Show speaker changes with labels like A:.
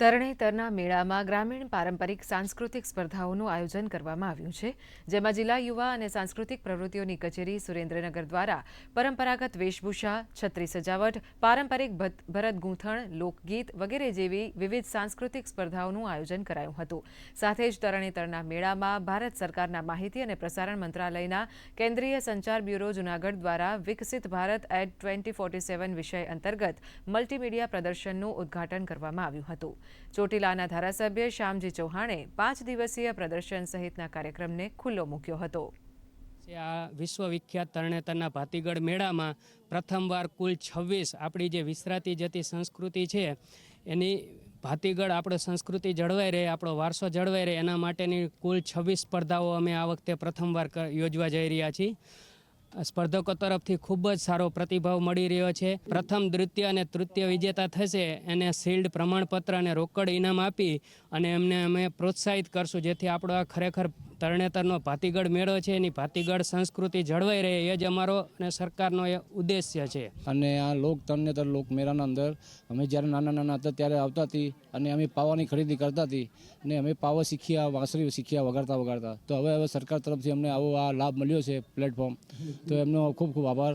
A: તરણેતરના મેળામાં ગ્રામીણ પારંપરિક સાંસ્કૃતિક સ્પર્ધાઓનું આયોજન કરવામાં આવ્યું છે, જેમાં જિલ્લા યુવા અને સાંસ્કૃતિક પ્રવૃત્તિઓની કચેરી સુરેન્દ્રનગર દ્વારા પરંપરાગત વેશભૂષા, છત્રી સજાવટ, પારંપરિક ભરત ગૂંથણ, લોકગીત વગેરે જેવી વિવિધ સાંસ્કૃતિક સ્પર્ધાઓનું આયોજન કરાયું હતું. સાથે જ તરણેતરના મેળામાં ભારત સરકારના માહિતી અને પ્રસારણ મંત્રાલયના કેન્દ્રીય સંચાર બ્યુરો જૂનાગઢ દ્વારા વિકસિત Bharat at twenty forty seven વિષય અંતર્ગત મલ્ટીમીડિયા પ્રદર્શનનું ઉદ્ઘાટન કરવામાં આવ્યું હતું. ચોટીલાના ધારાસભ્ય શ્યામજી ચૌહાણે પાંચ દિવસીય પ્રદર્શન સહિતના કાર્યક્રમને ખુલ્લો મૂક્યો હતો.
B: આ વિશ્વવિખ્યાત તરણેતરના ભાતીગઢ મેળામાં પ્રથમવાર કુલ છવ્વીસ આપણી જે વિસરાતી જતી સંસ્કૃતિ છે, એની ભાતીગઢ આપણો સંસ્કૃતિ જળવાઈ રહે, આપણો વારસો જળવાઈ રહે, એના માટેની કુલ છવ્વીસ સ્પર્ધાઓ અમે આ વખતે પ્રથમવાર યોજવા જઈ રહ્યા છીએ. સ્પર્ધકો તરફથી ખૂબ જ સારો પ્રતિભાવ મળી રહ્યો છે. પ્રથમ દ્વિતીય અને તૃતીય વિજેતા થશે. એને શિલ્ડ પ્રમાણપત્ર અને રોકડ ઇનામ આપી અને એમને અમે પ્રોત્સાહિત કરશું. જેથી આપણો આ ખરેખર તરણેતરનો ભાતીગઢ મેળો છે, એની ભાતીગઢ સંસ્કૃતિ જળવાઈ રહે, એ જ અમારો અને સરકારનો એ ઉદ્દેશ્ય છે.
C: અને આ લોક તરણેતર લોક મેળાના અંદર અમે જ્યારે નાના નાના હતા ત્યારે આવતા હતી અને અમે પાવાની ખરીદી કરતા હતી અને અમે પાવા શીખ્યા, વાંસળી શીખ્યા, વગાડતા વગાડતા. તો હવે હવે સરકાર તરફથી અમને આવો આ લાભ મળ્યો છે પ્લેટફોર્મ તો એમનો ખૂબ ખૂબ આભાર.